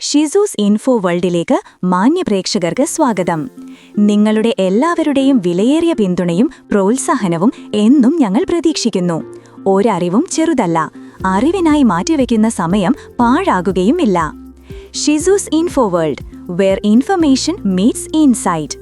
ഷിസൂസ് info വേൾഡിലേക്ക് മാന്യപ്രേക്ഷകർക്ക് സ്വാഗതം. നിങ്ങളുടെ എല്ലാവരുടെയും വിലയേറിയ പിന്തുണയും പ്രോത്സാഹനവും എന്നും ഞങ്ങൾ പ്രതീക്ഷിക്കുന്നു. ഒരറിവും ചെറുതല്ല അറിവിനായി മാറ്റിവെക്കുന്ന സമയം പാഴാകുകയുമില്ല. ഷിസൂസ് info world where information meets insight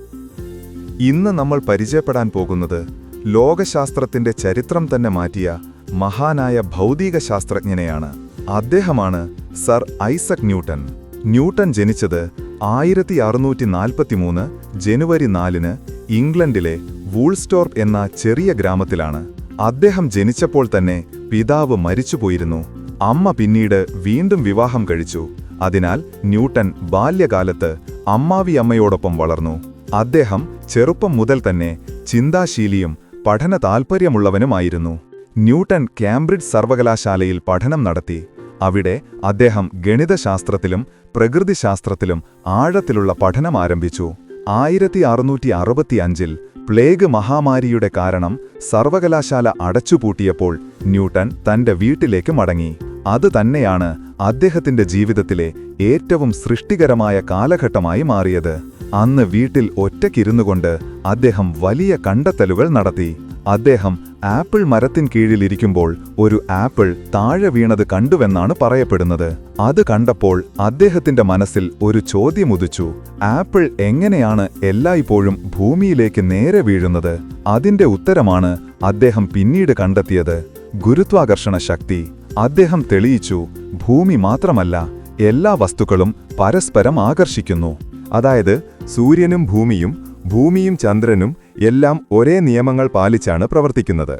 ഇന്ന് നമ്മൾ പരിചയപ്പെടാൻ പോകുന്നത് ലോകശാസ്ത്രത്തിന്റെ ചരിത്രം തന്നെ മാറ്റിയ മഹാനായ ഭൗതിക ശാസ്ത്രജ്ഞനെയാണ് അദ്ദേഹമാണ് സർ ഐസക് ന്യൂട്ടൺ ന്യൂട്ടൺ ജനിച്ചത് ആയിരത്തി അറുന്നൂറ്റി നാൽപ്പത്തിമൂന്ന് ജനുവരി നാലിന് ഇംഗ്ലണ്ടിലെ വൂൾസ്റ്റോർപ്പ് എന്ന ചെറിയ ഗ്രാമത്തിലാണ്. അദ്ദേഹം ജനിച്ചപ്പോൾ തന്നെ പിതാവ് മരിച്ചുപോയിരുന്നു. അമ്മ പിന്നീട് വീണ്ടും വിവാഹം കഴിച്ചു. അതിനാൽ ന്യൂട്ടൺ ബാല്യകാലത്ത് അമ്മാവിയമ്മയോടൊപ്പം വളർന്നു. അദ്ദേഹം ചെറുപ്പം മുതൽ തന്നെ ചിന്താശീലിയും പഠന താൽപ്പര്യമുള്ളവനുമായിരുന്നു. ന്യൂട്ടൺ കാംബ്രിഡ്ജ് സർവകലാശാലയിൽ പഠനം നടത്തി. അവിടെ അദ്ദേഹം ഗണിതശാസ്ത്രത്തിലും പ്രകൃതിശാസ്ത്രത്തിലും ആഴത്തിലുള്ള പഠനം ആരംഭിച്ചു. ആയിരത്തി അറുന്നൂറ്റി അറുപത്തിയഞ്ചിൽ പ്ലേഗ് മഹാമാരിയുടെ കാരണം സർവകലാശാല അടച്ചുപൂട്ടിയപ്പോൾ ന്യൂട്ടൺ തന്റെ വീട്ടിലേക്ക് മടങ്ങി. അത് തന്നെയാണ് അദ്ദേഹത്തിന്റെ ജീവിതത്തിലെ ഏറ്റവും സൃഷ്ടികരമായ കാലഘട്ടമായി മാറിയത്. അന്ന് വീട്ടിൽ ഒറ്റയ്ക്കിരുന്നുകൊണ്ട് അദ്ദേഹം വലിയ കണ്ടെത്തലുകൾ നടത്തി. അദ്ദേഹം ആപ്പിൾ മരത്തിൻ കീഴിലിരിക്കുമ്പോൾ ഒരു ആപ്പിൾ താഴെ വീണത് കണ്ടുവെന്നാണ് പറയപ്പെടുന്നത്. അത് കണ്ടപ്പോൾ അദ്ദേഹത്തിന്റെ മനസ്സിൽ ഒരു ചോദ്യമുദിച്ചു ആപ്പിൾ എങ്ങനെയാണ് എല്ലായ്പ്പോഴും ഭൂമിയിലേക്ക് നേരെ വീഴുന്നത്? അതിന്റെ ഉത്തരമാണ് അദ്ദേഹം പിന്നീട് കണ്ടെത്തിയത്. ഗുരുത്വാകർഷണ ശക്തി. അദ്ദേഹം തെളിയിച്ചു ഭൂമി മാത്രമല്ല എല്ലാ വസ്തുക്കളും പരസ്പരം ആകർഷിക്കുന്നു. അതായത് സൂര്യനും ഭൂമിയും ഭൂമിയും ചന്ദ്രനും എല്ലാം ഒരേ നിയമങ്ങൾ പാലിച്ചാണ് പ്രവർത്തിക്കുന്നത്.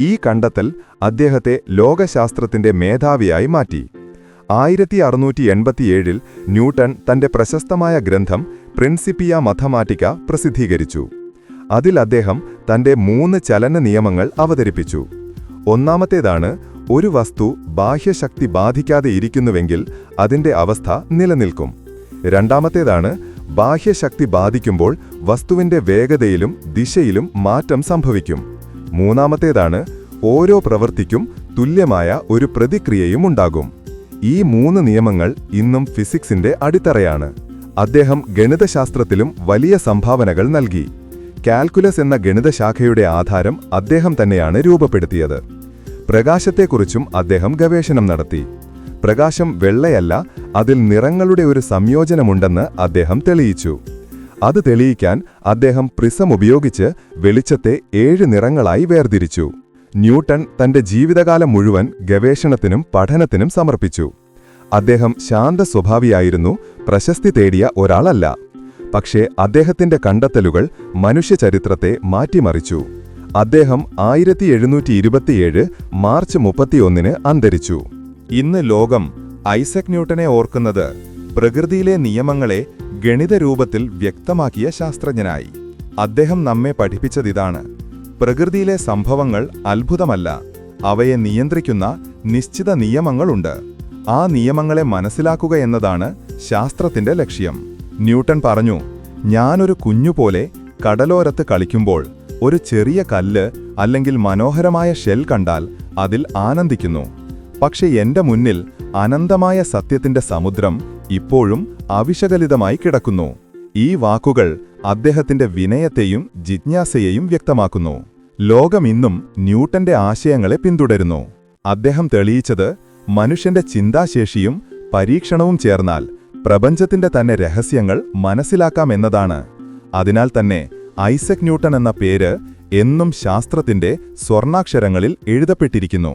ഈ കണ്ടെത്തൽ അദ്ദേഹത്തെ ലോകശാസ്ത്രത്തിന്റെ മേധാവിയായി മാറ്റി. ആയിരത്തി അറുന്നൂറ്റി എൺപത്തിയേഴിൽ ന്യൂട്ടൺ തന്റെ പ്രശസ്തമായ ഗ്രന്ഥം പ്രിൻസിപ്പിയ മഥമാറ്റിക്ക പ്രസിദ്ധീകരിച്ചു. അതിൽ അദ്ദേഹം തന്റെ മൂന്ന് ചലന നിയമങ്ങൾ അവതരിപ്പിച്ചു. ഒന്നാമത്തേതാണ് ഒരു വസ്തു ബാഹ്യശക്തി ബാധിക്കാതെ ഇരിക്കുന്നുവെങ്കിൽ അതിന്റെ അവസ്ഥ നിലനിൽക്കും. രണ്ടാമത്തേതാണ് ബാഹ്യശക്തി ബാധിക്കുമ്പോൾ വസ്തുവിന്റെ വേഗതയിലും ദിശയിലും മാറ്റം സംഭവിക്കും. മൂന്നാമത്തേതാണ് ഓരോ പ്രവൃത്തിക്കും തുല്യമായ ഒരു പ്രതിക്രിയയും ഉണ്ടാകും. ഈ മൂന്ന് നിയമങ്ങൾ ഇന്നും ഫിസിക്സിന്റെ അടിത്തറയാണ്. അദ്ദേഹം ഗണിതശാസ്ത്രത്തിലും വലിയ സംഭാവനകൾ നൽകി. കാൽക്കുലസ് എന്ന ഗണിതശാഖയുടെ ആധാരം അദ്ദേഹം തന്നെയാണ് രൂപപ്പെടുത്തിയത്. പ്രകാശത്തെക്കുറിച്ചും അദ്ദേഹം ഗവേഷണം നടത്തി. പ്രകാശം വെള്ളയല്ല അതിൽ നിറങ്ങളുടെ ഒരു സംയോജനമുണ്ടെന്ന് അദ്ദേഹം തെളിയിച്ചു. അത് തെളിയിക്കാൻ അദ്ദേഹം പ്രിസം ഉപയോഗിച്ച് വെളിച്ചത്തെ ഏഴ് നിറങ്ങളായി വേർതിരിച്ചു. ന്യൂട്ടൺ തന്റെ ജീവിതകാലം മുഴുവൻ ഗവേഷണത്തിനും പഠനത്തിനും സമർപ്പിച്ചു. അദ്ദേഹം ശാന്ത സ്വഭാവിയായിരുന്നു പ്രശസ്തി തേടിയ ഒരാളല്ല. പക്ഷേ അദ്ദേഹത്തിന്റെ കണ്ടെത്തലുകൾ മനുഷ്യചരിത്രത്തെ മാറ്റിമറിച്ചു. അദ്ദേഹം ആയിരത്തി എഴുന്നൂറ്റി ഇരുപത്തിയേഴ് മാർച്ച് മുപ്പത്തിയൊന്നിന് അന്തരിച്ചു. ഇന്ന് ലോകം ഐസക് ന്യൂട്ടനെ ഓർക്കുന്നത് പ്രകൃതിയിലെ നിയമങ്ങളെ ഗണിത രൂപത്തിൽ വ്യക്തമാക്കിയ ശാസ്ത്രജ്ഞനായി. അദ്ദേഹം നമ്മെ പഠിപ്പിച്ചതിതാണ്. പ്രകൃതിയിലെ സംഭവങ്ങൾ അത്ഭുതമല്ല. അവയെ നിയന്ത്രിക്കുന്ന നിശ്ചിത നിയമങ്ങളുണ്ട്. ആ നിയമങ്ങളെ മനസ്സിലാക്കുക എന്നതാണ് ശാസ്ത്രത്തിന്റെ ലക്ഷ്യം. ന്യൂട്ടൺ പറഞ്ഞു ഞാനൊരു കുഞ്ഞുപോലെ കടലോരത്ത് കളിക്കുമ്പോൾ ഒരു ചെറിയ കല്ല് അല്ലെങ്കിൽ മനോഹരമായ ഷെൽ കണ്ടാൽ അതിൽ ആനന്ദിക്കുന്നു. പക്ഷെ എന്റെ മുന്നിൽ അനന്തമായ സത്യത്തിന്റെ സമുദ്രം ഇപ്പോഴും അവിശകലിതമായി കിടക്കുന്നു. ഈ വാക്കുകൾ അദ്ദേഹത്തിന്റെ വിനയത്തെയും ജിജ്ഞാസയെയും വ്യക്തമാക്കുന്നു. ലോകമിന്നും ന്യൂട്ടന്റെ ആശയങ്ങളെ പിന്തുടരുന്നു. അദ്ദേഹം തെളിയിച്ചത് മനുഷ്യന്റെ ചിന്താശേഷിയും പരീക്ഷണവും ചേർന്നാൽ പ്രപഞ്ചത്തിന്റെ തന്നെ രഹസ്യങ്ങൾ മനസ്സിലാക്കാമെന്നതാണ് അതിനാൽ തന്നെ ഐസക് ന്യൂട്ടൺ എന്ന പേര് എന്നും ശാസ്ത്രത്തിന്റെ സ്വർണാക്ഷരങ്ങളിൽ എഴുതപ്പെട്ടിരിക്കുന്നു.